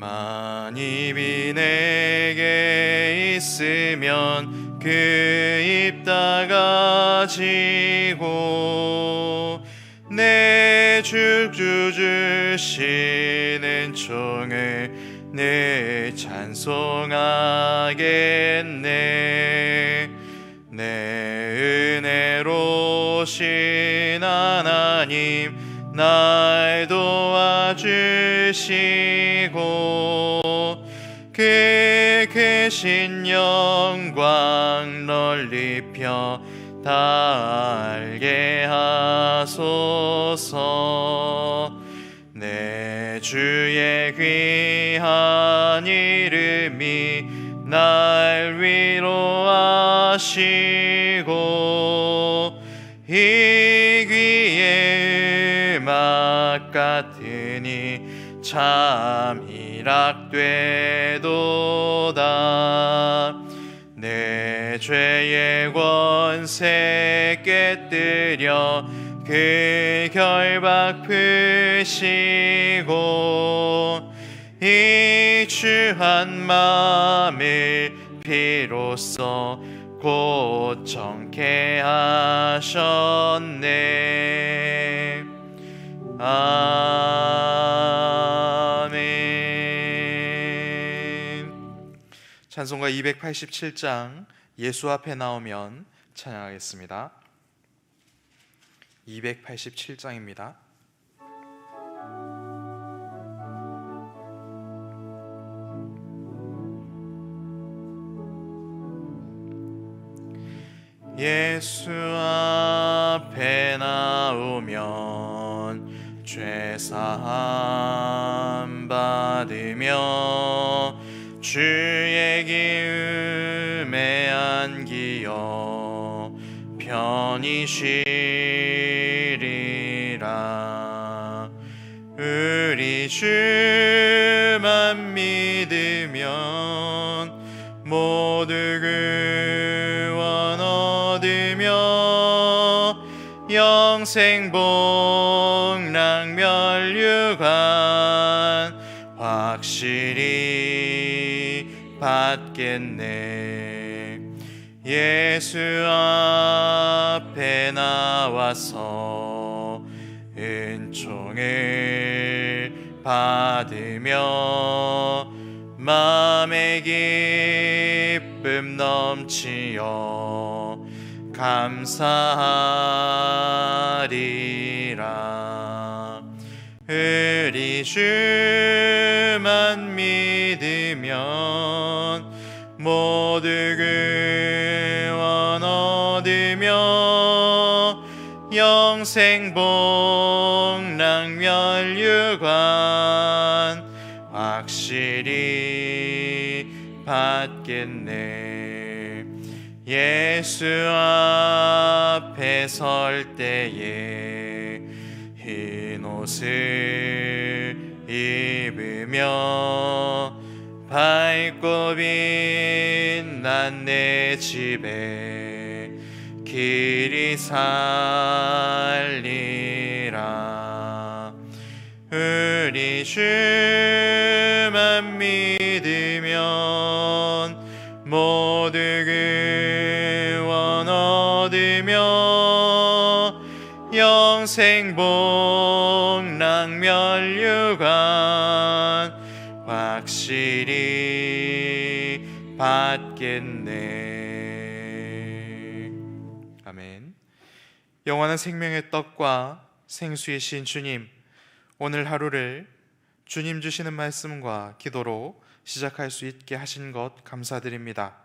만입이 내게 있으면 그입 닦아지고 내 죽주 주시는 총을 내 찬송하겠네. 내 은혜로신 하나님 날 도와주시 영광 널리 펴 달게 하소서. 내 주의 귀한 이름이 날 위로하시고 이 귀에 음악 같으니 참 희락되도다 내 죄의 권세 깨뜨려 그 결박 푸시고 이 주한 마음을 비로소 곧 정케 하셨네. 아멘 찬송가 287장 예수 앞에 나오면 찬양하겠습니다. 287장입니다. 예수 앞에 나오면 죄 사함 받으며 주의 기음에 안기어 편히 쉬리라. 우리 주만 믿으면 모두 구원 얻으며 영생 복 받겠네. 예수 앞에 나와서 은총을 받으며 마음의 기쁨 넘치어 감사하리라. 우리 주만 믿으면 모두 구원 얻으며 영생 복락 멸류관 확실히 받겠네. 예수 앞에 설 때에 흰 옷을 입으며 밝고 빛 난 내 집에 길이 살리라. 우리 주만 믿 받겠네 아멘 영원한 생명의 떡과 생수의 신 주님 오늘 하루를 주님 주시는 말씀과 기도로 시작할 수 있게 하신 것 감사드립니다.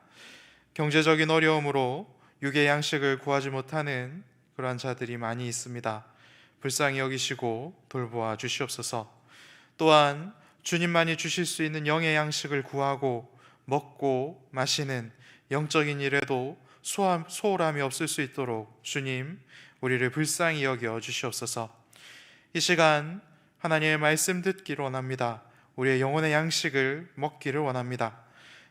경제적인 어려움으로 육의 양식을 구하지 못하는 그러한 자들이 많이 있습니다. 불쌍히 여기시고 돌보아 주시옵소서. 또한 주님만이 주실 수 있는 영의 양식을 구하고 먹고 마시는 영적인 일에도 소홀함이 없을 수 있도록 주님 우리를 불쌍히 여겨 주시옵소서. 이 시간 하나님의 말씀 듣기를 원합니다. 우리의 영혼의 양식을 먹기를 원합니다.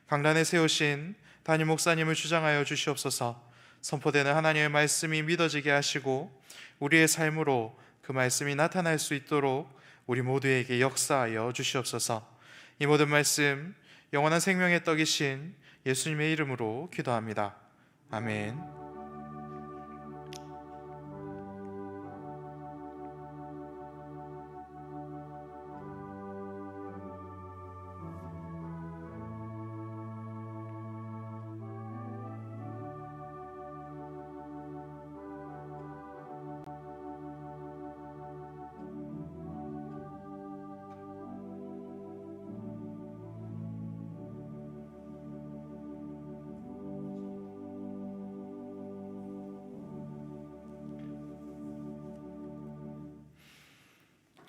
강단에 세우신 담임 목사님을 주장하여 주시옵소서. 선포되는 하나님의 말씀이 믿어지게 하시고 우리의 삶으로 그 말씀이 나타날 수 있도록 우리 모두에게 역사하여 주시옵소서. 이 모든 말씀 영원한 생명의 떡이신 예수님의 이름으로 기도합니다. 아멘.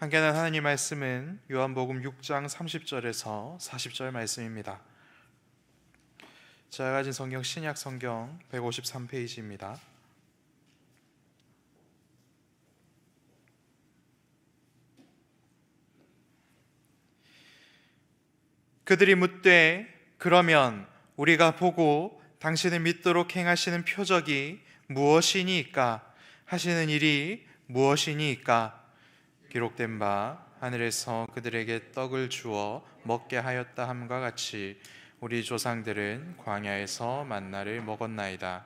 함께하는 하나님 말씀은 요한복음 6장 30절에서 40절 말씀입니다. 제가 가진 성경 신약 성경 153페이지입니다. 그들이 묻되 그러면 우리가 보고 당신을 믿도록 행하시는 표적이 무엇이니까 하시는 일이 무엇이니까 기록된 바 하늘에서 그들에게 떡을 주어 먹게 하였다 함과 같이 우리 조상들은 광야에서 만나를 먹었나이다.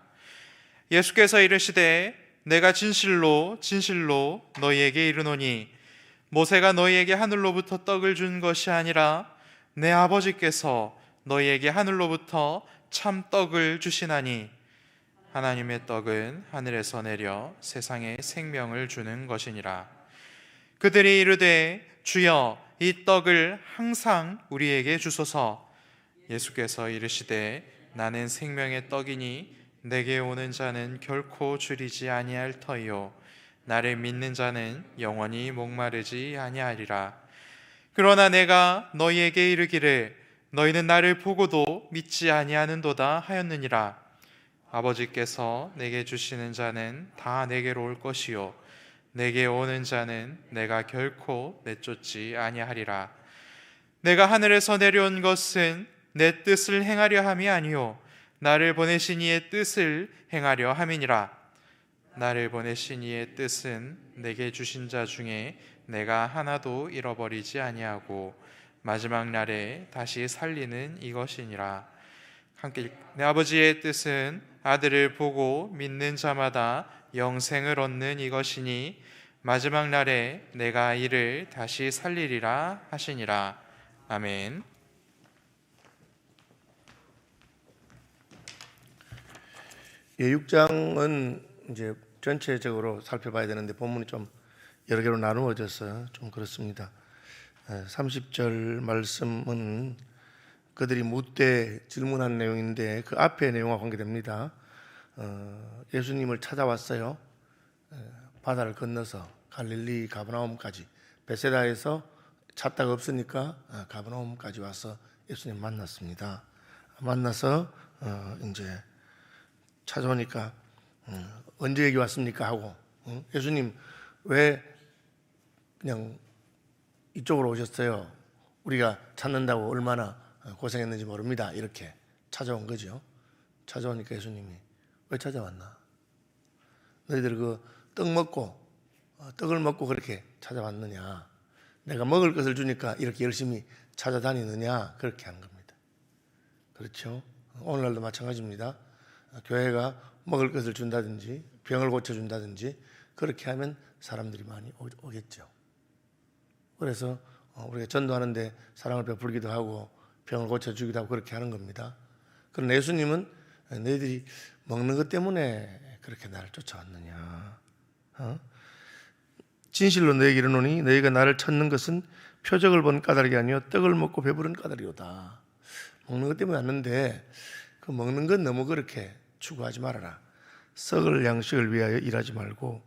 예수께서 이르시되 내가 진실로 진실로 너희에게 이르노니 모세가 너희에게 하늘로부터 떡을 준 것이 아니라 내 아버지께서 너희에게 하늘로부터 참 떡을 주시나니 하나님의 떡은 하늘에서 내려 세상에 생명을 주는 것이니라. 그들이 이르되 주여 이 떡을 항상 우리에게 주소서. 예수께서 이르시되 나는 생명의 떡이니 내게 오는 자는 결코 줄이지 아니할 터이요. 나를 믿는 자는 영원히 목마르지 아니하리라. 그러나 내가 너희에게 이르기를 너희는 나를 보고도 믿지 아니하는도다 하였느니라. 아버지께서 내게 주시는 자는 다 내게로 올 것이요 내게 오는 자는 내가 결코 내쫓지 아니하리라. 내가 하늘에서 내려온 것은 내 뜻을 행하려 함이 아니요 나를 보내신 이의 뜻을 행하려 함이니라. 나를 보내신 이의 뜻은 내게 주신 자 중에 내가 하나도 잃어버리지 아니하고 마지막 날에 다시 살리는 이것이니라. 함께 내 아버지의 뜻은 아들을 보고 믿는 자마다 영생을 얻는 이것이니 마지막 날에 내가 이를 다시 살리리라 하시니라 아멘. 예, 6장은 이제 전체적으로 살펴봐야 되는데 본문이 좀 여러 개로 나누어져서 좀 그렇습니다. 30절 말씀은 그들이 묻되 질문한 내용인데 그 앞에 내용과 관계됩니다. 어, 예수님을 찾아왔어요. 바다를 건너서 갈릴리 가브나움까지 베세다에서 찾다가 없으니까 어, 가브나움까지 와서 예수님 만났습니다. 만나서 어, 이제 찾아오니까 어, 언제 여기 왔습니까 하고 예수님 왜 그냥 이쪽으로 오셨어요? 우리가 찾는다고 얼마나 고생했는지 모릅니다. 이렇게 찾아온 거죠. 찾아오니까 예수님이 왜 찾아왔나? 너희들 그 떡 먹고 떡을 먹고 그렇게 찾아왔느냐? 내가 먹을 것을 주니까 이렇게 열심히 찾아다니느냐? 그렇게 하는 겁니다. 그렇죠? 오늘날도 마찬가지입니다. 교회가 먹을 것을 준다든지 병을 고쳐준다든지 그렇게 하면 사람들이 많이 오겠죠. 그래서 어, 우리가 전도하는데 사랑을 베풀기도 하고 병을 고쳐주기도 하고 그렇게 하는 겁니다. 그러나 예수님은 너희들이 먹는 것 때문에 그렇게 나를 쫓아왔느냐? 어? 진실로 너에게 이르노니 너희가 나를 찾는 것은 표적을 본 까닭이 아니요 떡을 먹고 배부른 까닭이로다. 먹는 것 때문에 왔는데 그 먹는 건 너무 그렇게 추구하지 말아라. 썩을 양식을 위하여 일하지 말고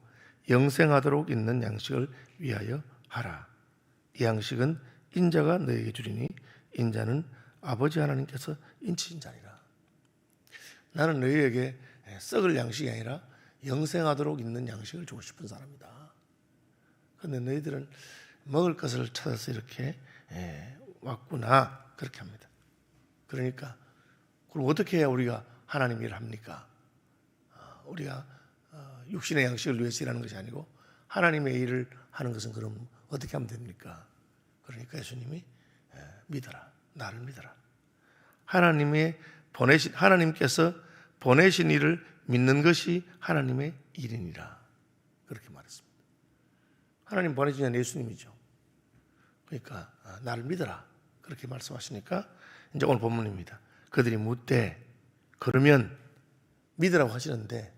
영생하도록 있는 양식을 위하여 하라. 이 양식은 인자가 너에게 주리니 인자는 아버지 하나님께서 인치신 자니라. 나는 너희에게 썩을 양식이 아니라 영생하도록 있는 양식을 주고 싶은 사람이다. 그런데 너희들은 먹을 것을 찾아서 이렇게 왔구나 그렇게 합니다. 그러니까 그럼 어떻게 해야 우리가 하나님 일을 합니까? 어, 우리가 어, 육신의 양식을 위해서 일하는 것이 아니고 하나님의 일을 하는 것은 그럼 어떻게 하면 됩니까? 그러니까 예수님이 믿어라. 나를 믿어라. 하나님의 보내신 하나님께서 보내신 일을 믿는 것이 하나님의 일이니라. 그렇게 말했습니다. 하나님 보내신 건 예수님이죠. 그러니까 아, 나를 믿어라. 그렇게 말씀하시니까 이제 오늘 본문입니다. 그들이 묻되 그러면 믿으라고 하시는데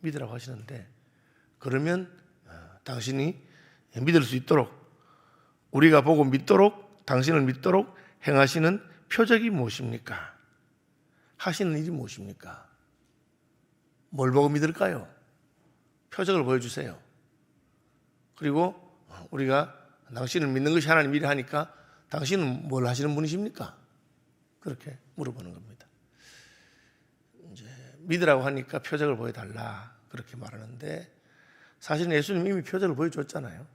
믿으라고 하시는데 그러면 아, 당신이 믿을 수 있도록 우리가 보고 믿도록 당신을 믿도록 행하시는 표적이 무엇입니까? 하시는 일이 무엇입니까? 뭘 보고 믿을까요? 표적을 보여주세요. 그리고 우리가 당신을 믿는 것이 하나님 일이 하니까 당신은 뭘 하시는 분이십니까? 그렇게 물어보는 겁니다. 이제 믿으라고 하니까 표적을 보여달라 그렇게 말하는데 사실은 예수님 이미 표적을 보여줬잖아요.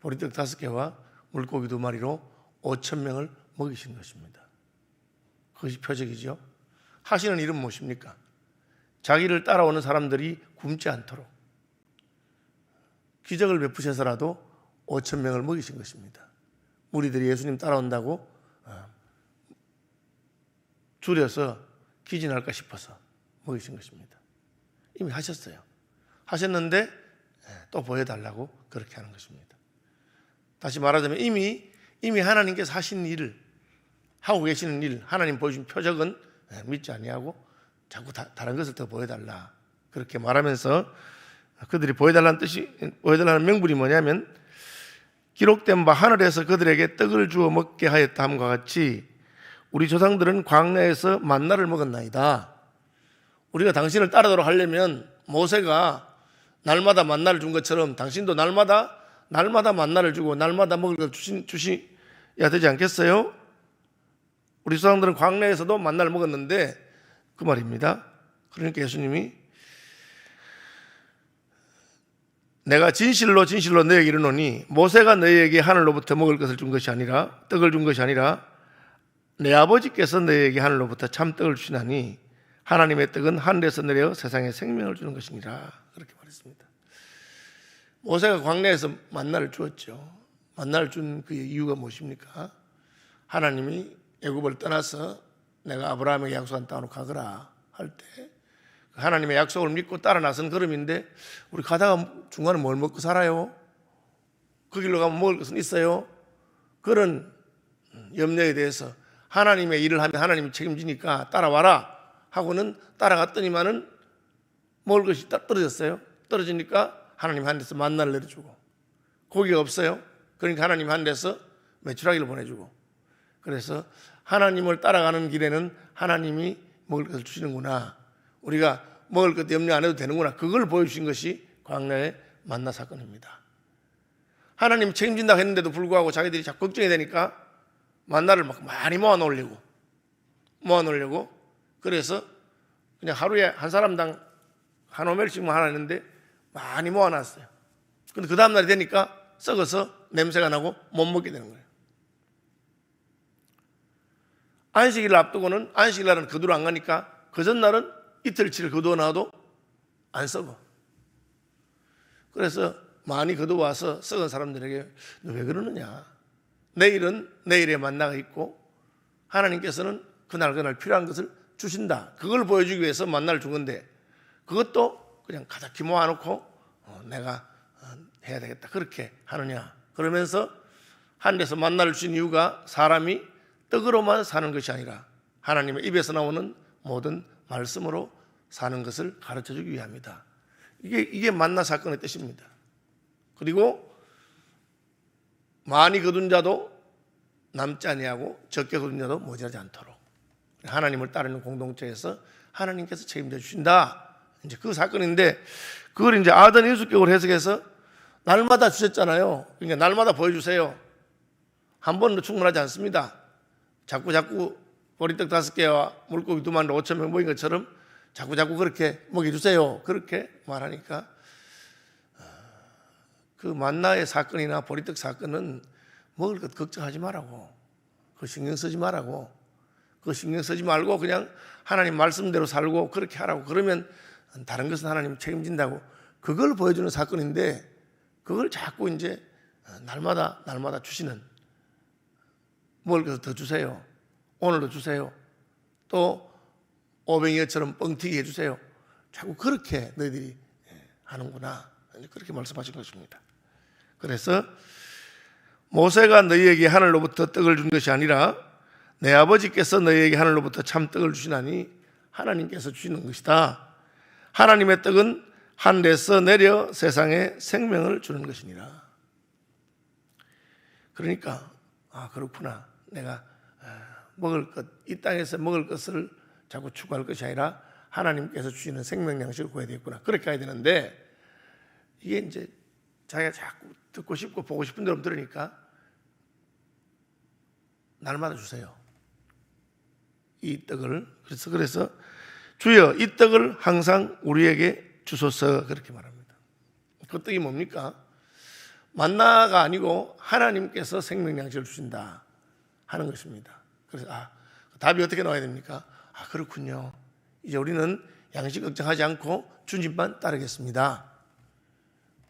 보리떡 다섯 개와 물고기 두 마리로 5천 명을 먹이신 것입니다. 그것이 표적이죠. 하시는 일은 무엇입니까? 자기를 따라오는 사람들이 굶지 않도록 기적을 베푸셔서라도 5천 명을 먹이신 것입니다. 무리들이 예수님 따라온다고 어, 줄여서 기진할까 싶어서 먹이신 것입니다. 이미 하셨어요. 하셨는데 예, 또 보여달라고 그렇게 하는 것입니다. 다시 말하자면 이미 이미 하나님께서 하신 일을 하고 계시는 일, 하나님 보여준 표적은 예, 믿지 아니하고 자꾸 다, 른 것을 더 보여달라 그렇게 말하면서 그들이 보여달라는 뜻이 보여달라는 명분이 뭐냐면 기록된 바 하늘에서 그들에게 떡을 주어 먹게 하였다 함과 같이 우리 조상들은 광야에서 만나를 먹었나이다. 우리가 당신을 따르도록 하려면 모세가 날마다 만나를 준 것처럼 당신도 날마다 날마다 만나를 주고 날마다 먹을 걸 주시, 주시야 되지 않겠어요? 우리 조상들은 광야에서도 만나를 먹었는데 그 말입니다. 그러니까 예수님이 내가 진실로 진실로 너에게 이르노니 모세가 너희에게 하늘로부터 먹을 것을 준 것이 아니라 떡을 준 것이 아니라 내 아버지께서 너희에게 하늘로부터 참 떡을 주시나니 하나님의 떡은 하늘에서 내려 세상에 생명을 주는 것이니라 그렇게 말했습니다. 모세가 광야에서 만나를 주었죠. 만나를 준 그 이유가 무엇입니까? 하나님이 애굽을 떠나서 내가 아브라함에게 약속한 땅으로 가거라 할 때 하나님의 약속을 믿고 따라 나선 걸음인데 우리 가다가 중간에 뭘 먹고 살아요? 그 길로 가면 먹을 것은 있어요? 그런 염려에 대해서 하나님의 일을 하면 하나님이 책임지니까 따라와라 하고는 따라갔더니만은 먹을 것이 떨어졌어요. 떨어지니까 하나님 한 데서 만나를 내려주고 고기가 없어요. 그러니까 하나님 한 데서 매출하기를 보내주고 그래서 하나님을 따라가는 길에는 하나님이 먹을 것을 주시는구나. 우리가 먹을 것도 염려 안 해도 되는구나. 그걸 보여주신 것이 광야의 만나 사건입니다. 하나님 책임진다고 했는데도 불구하고 자기들이 자꾸 걱정이 되니까 만나를 막 많이 모아 놓으려고 모아 놓으려고 그래서 그냥 하루에 한 사람당 한 오멜씩만 하나 했는데 많이 모아 놨어요. 근데 그 다음날이 되니까 썩어서 냄새가 나고 못 먹게 되는 거예요. 안식일을 앞두고는 안식일 날은 거두러 안 가니까 그 전날은 이틀치를 거두어 놔도 안 썩어. 그래서 많이 거두어와서 썩은 사람들에게 너 왜 그러느냐? 내일은 내일의 만나가 있고 하나님께서는 그날 그날 필요한 것을 주신다. 그걸 보여주기 위해서 만나를 준 건데 그것도 그냥 가득히 모아놓고 어, 내가 어, 해야 되겠다. 그렇게 하느냐. 그러면서 하늘에서 만나를 주신 이유가 사람이 떡으로만 사는 것이 아니라 하나님의 입에서 나오는 모든 말씀으로 사는 것을 가르쳐 주기 위함이다. 이게 이게 만나 사건의 뜻입니다. 그리고 많이 거둔 자도 남지 아니하고 적게 거둔 자도 모자라지 않도록 하나님을 따르는 공동체에서 하나님께서 책임져 주신다. 이제 그 사건인데 그걸 이제 아던 인수격으로 해석해서 날마다 주셨잖아요. 그러니까 날마다 보여주세요. 한 번도 충분하지 않습니다. 자꾸 자꾸 보리떡 다섯 개와 물고기 두 마리 오천 명 모인 것처럼 자꾸 자꾸 그렇게 먹여주세요. 그렇게 말하니까 아, 그 만나의 사건이나 보리떡 사건은 먹을 것 걱정하지 말라고 그 신경 쓰지 말라고 그 신경 쓰지 말고 그냥 하나님 말씀대로 살고 그렇게 하라고 그러면 다른 것은 하나님 책임진다고 그걸 보여주는 사건인데 그걸 자꾸 이제 날마다 날마다 주시는 먹을 것을 더 주세요. 오늘도 주세요. 또 오병이어처럼 뻥튀기 해주세요. 자꾸 그렇게 너희들이 예, 하는구나. 그렇게 말씀하신 것입니다. 그래서 모세가 너희에게 하늘로부터 떡을 준 것이 아니라 내 아버지께서 너희에게 하늘로부터 참 떡을 주시나니 하나님께서 주시는 것이다. 하나님의 떡은 하늘에서 내려 세상에 생명을 주는 것이니라. 그러니까 아 그렇구나. 내가 아, 먹을 것, 이 땅에서 먹을 것을 자꾸 추구할 것이 아니라 하나님께서 주시는 생명 양식을 구해야 되겠구나. 그렇게 가야 되는데 이게 이제 자기가 자꾸 듣고 싶고 보고 싶은 대로 들으니까 날마다 주세요. 이 떡을 그래서 그래서 주여 이 떡을 항상 우리에게 주소서 그렇게 말합니다. 그 떡이 뭡니까? 만나가 아니고 하나님께서 생명 양식을 주신다 하는 것입니다. 그래서 아 답이 어떻게 나와야 됩니까? 아 그렇군요. 이제 우리는 양식 걱정하지 않고 주님만 따르겠습니다.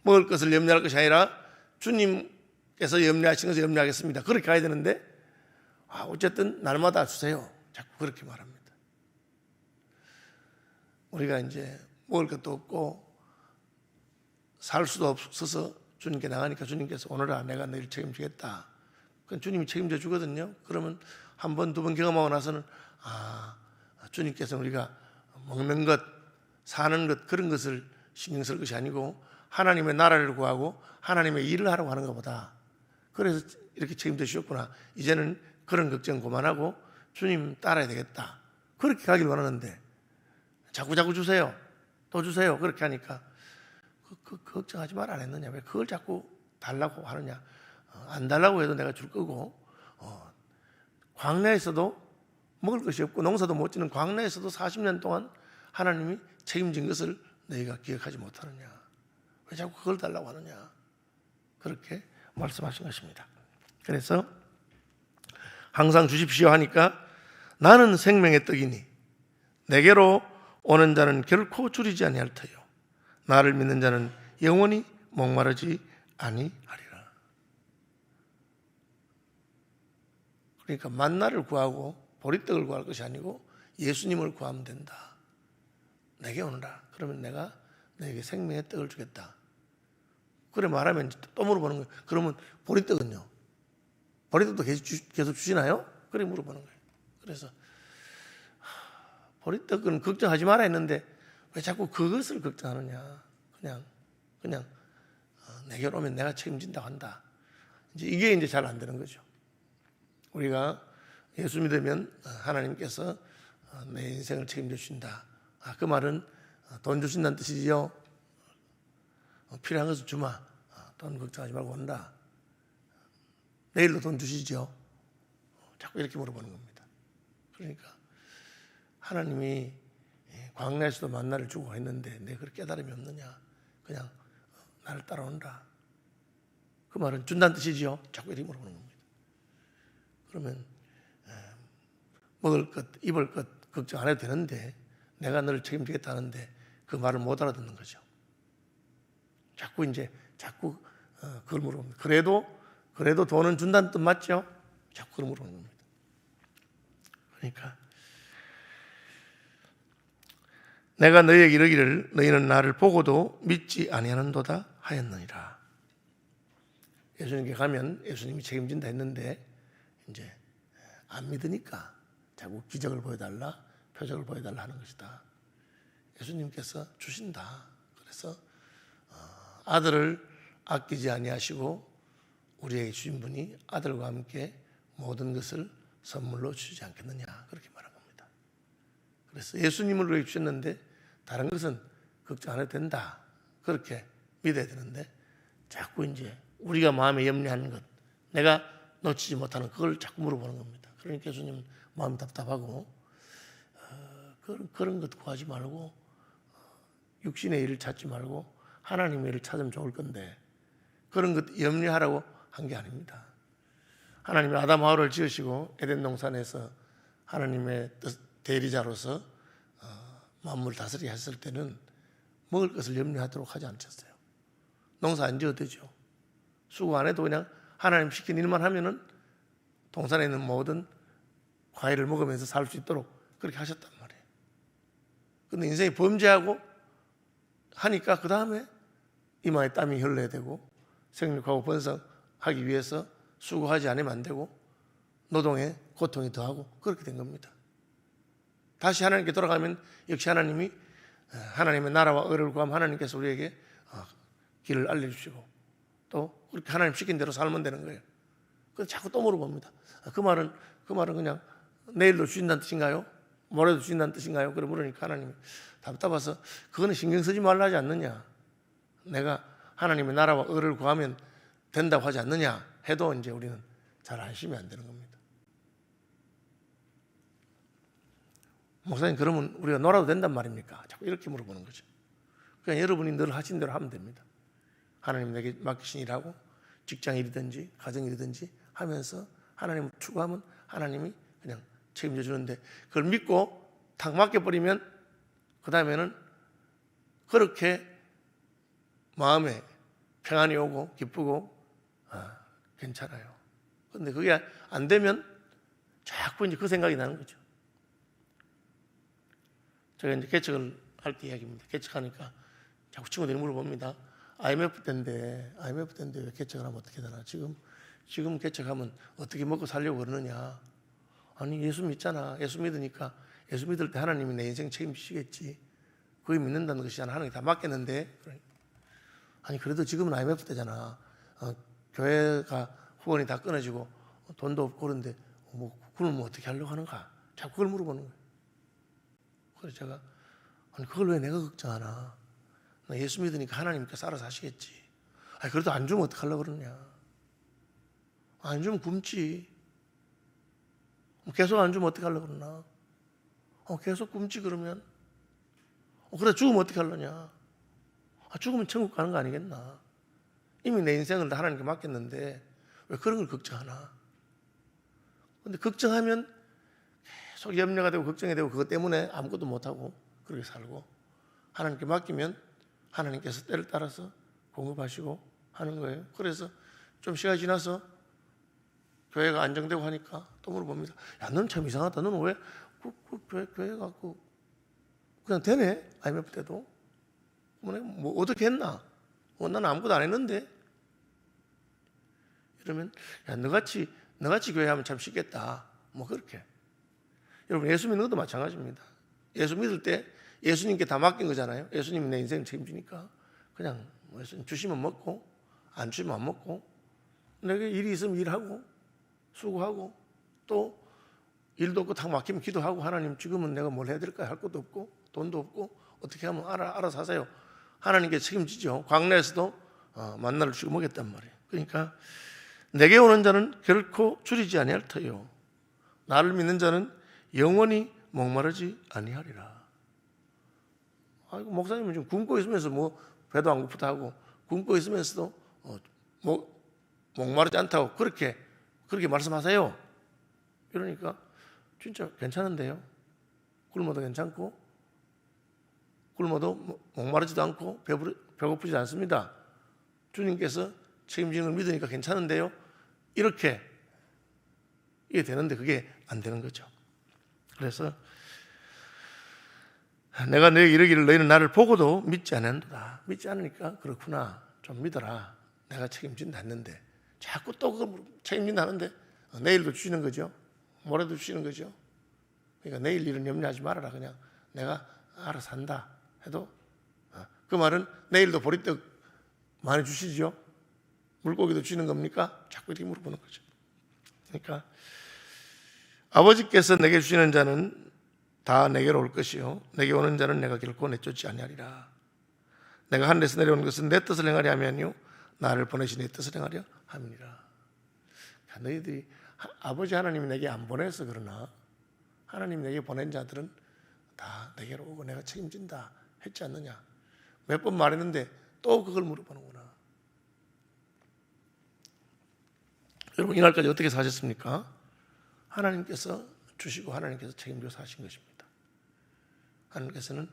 먹을 것을 염려할 것이 아니라 주님께서 염려하신 것을 염려하겠습니다. 그렇게 가야 되는데 아, 어쨌든 날마다 주세요. 자꾸 그렇게 말합니다. 우리가 이제 먹을 것도 없고 살 수도 없어서 주님께 나가니까 주님께서 오늘아 내가 너희를 책임지겠다. 그건 주님이 책임져 주거든요. 그러면 한 번, 두 번 경험하고 나서는 아, 주님께서 우리가 먹는 것, 사는 것 그런 것을 신경 쓸 것이 아니고 하나님의 나라를 구하고 하나님의 일을 하라고 하는 것보다 그래서 이렇게 책임져 주셨구나. 이제는 그런 걱정 그만하고 주님 따라야 되겠다. 그렇게 가길 원하는데 자꾸 자꾸 주세요. 또 주세요. 그렇게 하니까 그, 그, 걱정하지 말안 했느냐? 왜 그걸 자꾸 달라고 하느냐? 어, 안 달라고 해도 내가 줄 거고 어, 광야에서도 먹을 것이 없고 농사도 못 짓는 광야에서도 40년 동안 하나님이 책임진 것을 너희가 기억하지 못하느냐? 왜 자꾸 그걸 달라고 하느냐? 그렇게 말씀하신 것입니다. 그래서 항상 주십시오 하니까 나는 생명의 떡이니 내게로 오는 자는 결코 줄이지 아니할 터요. 나를 믿는 자는 영원히 목마르지 아니하리라. 그러니까 만나를 구하고 보리떡을 구할 것이 아니고 예수님을 구하면 된다. 내게 오너라. 그러면 내가 너에게 생명의 떡을 주겠다. 그래 말하면 또 물어보는 거예요. 그러면 보리떡은요? 보리떡도 계속, 주, 계속 주시나요? 그래 물어보는 거예요. 그래서 보리떡은 걱정하지 마라 했는데 왜 자꾸 그것을 걱정하느냐? 그냥 그냥 어, 내게로 오면 내가 책임진다고 한다. 이제 이게 이제 잘 안 되는 거죠. 우리가 예수 믿으면 어, 하나님께서 어, 내 인생을 책임져 주신다. 아, 그 말은 돈 주신다는 뜻이지요. 필요한 것을 주마. 돈 걱정하지 말고 온다. 내일로 돈 주시죠. 자꾸 이렇게 물어보는 겁니다. 그러니까 하나님이 광야에서도 만나를 주고 했는데 내 그렇게 깨달음이 없느냐? 그냥 나를 따라온다. 그 말은 준다는 뜻이지요. 자꾸 이렇게 물어보는 겁니다. 그러면 먹을 것, 입을 것 걱정 안 해도 되는데 내가 너를 책임지겠다는데 그 말을 못 알아듣는 거죠. 자꾸 이제 자꾸 어, 그걸 물어봅니다. 그래도 그래도 돈은 준다는 뜻 맞죠? 자꾸 그걸 물어보는 겁니다. 그러니까 내가 너희에게 이르기를 너희는 나를 보고도 믿지 아니하는도다 하였느니라. 예수님께 가면 예수님이 책임진다 했는데 이제 안 믿으니까 자꾸 기적을 보여달라, 표적을 보여달라 하는 것이다. 예수님께서 주신다. 그래서 어, 아들을 아끼지 아니하시고 우리에게 주신 분이 아들과 함께 모든 것을 선물로 주지 않겠느냐 그렇게 말한 겁니다. 그래서 예수님을 우리에게 주셨는데 다른 것은 걱정 안 해도 된다 그렇게 믿어야 되는데 자꾸 이제 우리가 마음에 염려하는 것 내가 놓치지 못하는 그걸 자꾸 물어보는 겁니다. 그러니까 예수님 마음 답답하고 어, 그런 그런 것 구하지 말고 어, 육신의 일을 찾지 말고 하나님의 일을 찾으면 좋을 건데 그런 것 염려하라고 한 게 아닙니다. 하나님이 아담 하와를 지으시고 에덴 동산에서 하나님의 대리자로서 어, 만물 다스리게 했을 때는 먹을 것을 염려하도록 하지 않으셨어요. 농사 안 지어도 되죠. 수고 안 해도 그냥 하나님 시킨 일만 하면은 동산에 있는 모든 과일을 먹으면서 살 수 있도록 그렇게 하셨단 말이에요. 근데 인생이 범죄하고 하니까 그 다음에 이마에 땀이 흘러야 되고 생육하고 번성하기 위해서 수고하지 않으면 안 되고 노동에 고통이 더하고 그렇게 된 겁니다. 다시 하나님께 돌아가면 역시 하나님이 어, 하나님의 나라와 의를 구하면 하나님께서 우리에게 어, 길을 알려주시고 또 그렇게 하나님 시킨 대로 살면 되는 거예요. 그래서 자꾸 또 물어봅니다. 아, 그 말은 그 말은 그냥 내일도 주신다는 뜻인가요? 모레도 주신다는 뜻인가요? 그래 물으니까 하나님이 답답해서 그거는 신경 쓰지 말라 하지 않느냐. 내가 하나님의 나라와 의를 구하면 된다고 하지 않느냐 해도 이제 우리는 잘 안심이 안 되는 겁니다. 목사님 그러면 우리가 놀아도 된단 말입니까? 자꾸 이렇게 물어보는 거죠. 그냥 여러분이 늘 하신 대로 하면 됩니다. 하나님 내게 맡기신 일하고 직장 일이든지 가정 일이든지 하면서 하나님을 추구하면 하나님이 그냥 책임져 주는데 그걸 믿고 탁 맡겨버리면 그 다음에는 그렇게 마음에 평안이 오고 기쁘고 아, 괜찮아요. 근데 그게 안 되면 자꾸 이제 그 생각이 나는 거죠. 제가 이제 개척을 할 때 이야기입니다. 개척하니까 자꾸 친구들이 물어봅니다. IMF 때인데 IMF 때인데 왜 개척을 하면 어떻게 되나? 지금 지금 개척하면 어떻게 먹고 살려고 그러느냐? 아니 예수 믿잖아. 예수 믿으니까 예수 믿을 때 하나님이 내 인생 책임지시겠지. 그게 믿는다는 것이 잖아. 하나님 다 맡겼는데. 아니 그래도 지금은 IMF 때잖아. 어, 교회가 후원이 다 끊어지고 돈도 없고 그런데 뭐 그럼 뭐 어떻게 하려고 하는가? 자꾸 그걸 물어보는 거예요. 그래서 제가 아니 그걸 왜 내가 걱정하나? 나 예수 믿으니까 하나님께서 알아서 하시겠지. 아니 그래도 안 주면 어떡하려고 그러냐? 안 주면 굶지. 계속 안 주면 어떡하려고 그러나? 어, 계속 굶지 그러면 어, 그래 죽으면 어떻게 하려냐? 아, 죽으면 천국 가는 거 아니겠나? 이미 내 인생을 다 하나님께 맡겼는데 왜 그런 걸 걱정하나? 근데 걱정하면 계속 염려가 되고 걱정이 되고 그것 때문에 아무것도 못하고 그렇게 살고 하나님께 맡기면 하나님께서 때를 따라서 공급하시고 하는 거예요. 그래서 좀 시간이 지나서 교회가 안정되고 하니까 또 물어봅니다. 야, 넌 참 이상하다. 너는 왜 그, 그 교회, 교회 갖고 그냥 되네? IMF 때도. 뭐, 뭐 어떻게 했나? 뭐, 나는 아무것도 안 했는데. 이러면 야, 너같이 너같이 교회 하면 참 쉽겠다. 뭐 그렇게. 여러분 예수 믿는 것도 마찬가지입니다. 예수 믿을 때 예수님께 다 맡긴 거잖아요. 예수님이 내 인생을 책임지니까 그냥 뭐 예수님 주시면 먹고 안 주시면 안 먹고 내게 일이 있으면 일하고 수고하고 또 일도 없고 다 맡기면 기도하고 하나님 지금은 내가 뭘 해야 될까 할 것도 없고 돈도 없고 어떻게 하면 알아, 알아서 하세요. 하나님께 책임지죠. 광야에서도 어, 만나를 주고 먹였단 말이에요. 그러니까 내게 오는 자는 결코 줄이지 아니할 터요. 나를 믿는 자는 영원히 목마르지 아니하리라. 아이고 목사님은 지금 굶고 있으면서 뭐 배도 안 고프다 하고 굶고 있으면서도 어, 뭐 목마르지 않다고 그렇게 그렇게 말씀하세요. 이러니까 진짜 괜찮은데요. 굶어도 괜찮고 굶어도 뭐 목마르지도 않고 배부르, 배고프지도 않습니다. 주님께서 책임지는 걸 믿으니까 괜찮은데요. 이렇게 이게 되는데 그게 안 되는 거죠. 그래서 내가 너에게 이르기를 너희는 나를 보고도 믿지 않는다. 믿지 않으니까 그렇구나. 좀 믿어라. 내가 책임진다 했는데 자꾸 또 그걸 책임진다 하는데 어, 내일도 주시는 거죠. 모레도 주시는 거죠. 그러니까 내일 일은 염려하지 말아라. 그냥 내가 알아서 한다 해도 어, 그 말은 내일도 보리떡 많이 주시죠. 물고기도 주시는 겁니까? 자꾸 이렇게 물어보는 거죠. 그러니까 아버지께서 내게 주시는 자는 다 내게로 올 것이요 내게 오는 자는 내가 결코 내쫓지 아니하리라. 내가 하늘에서 내려온 것은 내 뜻을 행하려 하면요 나를 보내신 내 뜻을 행하려 함이니라. 너희들이 하- 아버지 하나님이 내게 안 보내서 그러나 하나님 내게 보낸 자들은 다 내게로 오고 내가 책임진다 했지 않느냐. 몇 번 말했는데 또 그걸 물어보는구나. 여러분 이날까지 어떻게 사셨습니까? 하나님께서 주시고 하나님께서 책임져서 하신 것입니다. 하나님께서는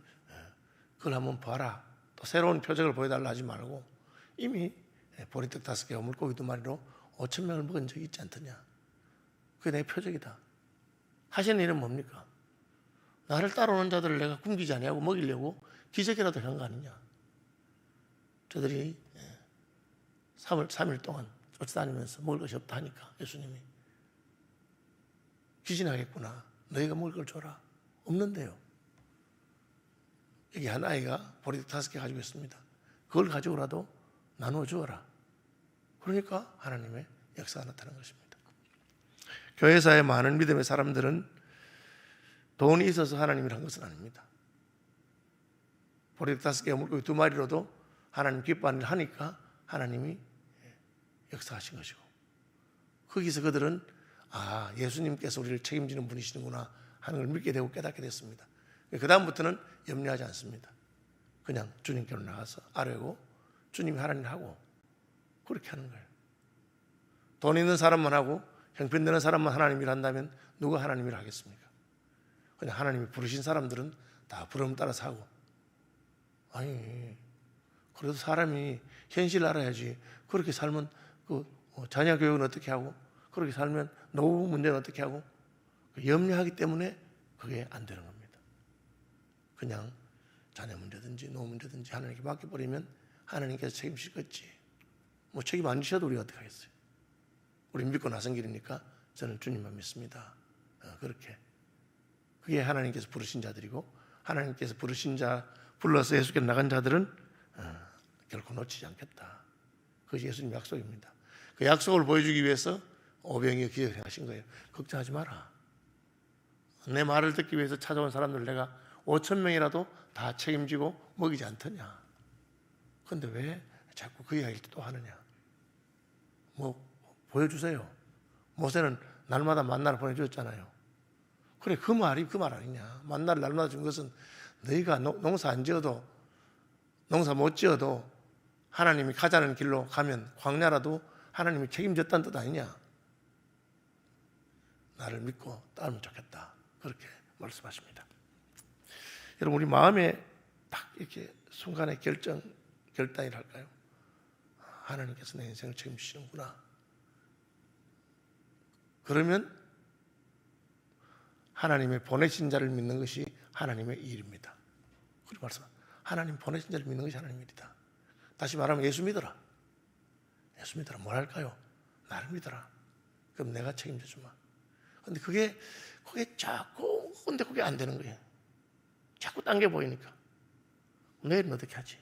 그걸 한번 봐라. 또 새로운 표적을 보여달라 하지 말고 이미 보리떡 다섯 개와 물고기 두 마리로 5천 명을 먹은 적이 있지 않더냐. 그게 내 표적이다. 하시는 일은 뭡니까? 나를 따라오는 자들을 내가 굶기지 아니하고 먹이려고 기적이라도 한 거 아니냐? 저들이 3월 3일 동안 쫓아다니면서 먹을 것이 없다 하니까 예수님이 기진하겠구나. 너희가 먹을 걸 줘라. 없는데요. 여기 한 아이가 보리떡 다섯 개 가지고 있습니다. 그걸 가지고라도 나누어 주어라. 그러니까 하나님의 역사가 나타난 것입니다. 교회사의 많은 믿음의 사람들은 돈이 있어서 하나님을 한 것은 아닙니다. 보리떡 다섯 개 물고기 두 마리로도 하나님 기뻐하는 일 하니까 하나님이 역사하신 것이고 거기서 그들은 아 예수님께서 우리를 책임지는 분이시는구나 하는 걸 믿게 되고 깨닫게 됐습니다. 그 다음부터는 염려하지 않습니다. 그냥 주님께로 나가서 아뢰고 주님이 하나님 하고 그렇게 하는 거예요. 돈 있는 사람만 하고 형편되는 사람만 하나님 일 한다면 누가 하나님 일 하겠습니까? 그냥 하나님이 부르신 사람들은 다 부름 따라서 하고 아니 그래도 사람이 현실을 알아야지 그렇게 살면 그 어, 자녀 교육은 어떻게 하고 그렇게 살면 노후 문제는 어떻게 하고 그 염려하기 때문에 그게 안 되는 겁니다. 그냥 자녀 문제든지 노후 문제든지 하나님께 맡겨버리면 하나님께서 책임지겠지. 뭐 책임 안 지셔도 우리가 어떻게 하겠어요? 우리 믿고 나선 길이니까 저는 주님만 믿습니다. 어, 그렇게 그게 하나님께서 부르신 자들이고 하나님께서 부르신 자 불러서 예수께 나간 자들은 어, 결코 놓치지 않겠다. 그것이 예수님 약속입니다. 그 약속을 보여주기 위해서 오병이어 기억을 하신 거예요. 걱정하지 마라. 내 말을 듣기 위해서 찾아온 사람들 내가 5천 명이라도 다 책임지고 먹이지 않더냐. 그런데 왜 자꾸 그 이야기를 또 하느냐. 뭐 보여주세요. 모세는 날마다 만나를 보내주었잖아요. 그래 그 말이 그 말 아니냐. 만나를 날마다 준 것은 너희가 농- 농사 안 지어도 농사 못 지어도 하나님이 가자는 길로 가면 광야라도 하나님이 책임졌다는 뜻 아니냐? 나를 믿고 따르면 좋겠다. 그렇게 말씀하십니다. 여러분 우리 마음에 딱 이렇게 순간의 결정 결단이라 할까요? 하나님께서 내 인생을 책임지시는구나. 그러면 하나님의 보내신 자를 믿는 것이 하나님의 일입니다. 그리 말씀. 하나님 보내신 자를 믿는 것이 하나님의 일이다. 다시 말하면 예수 믿어라. 예수 믿어라. 뭘 할까요? 나를 믿어라. 그럼 내가 책임져 주마. 근데 그게 그게 자꾸 근데 그게 안 되는 거예요. 자꾸 딴게 보이니까. 내일은 어떻게 하지?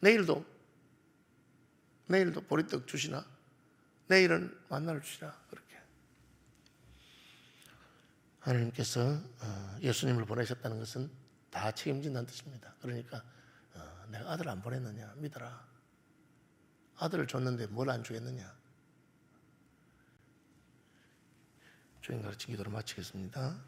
내일도 내일도 보리떡 주시나? 내일은 만나를 주시나? 그렇게. 하나님께서 어, 예수님을 보내셨다는 것은 다 책임진다는 뜻입니다. 그러니까 어, 내가 아들 안 보냈느냐 믿어라. 아들을 줬는데 뭘 안 주겠느냐. 주인 가르친 기도를 마치겠습니다.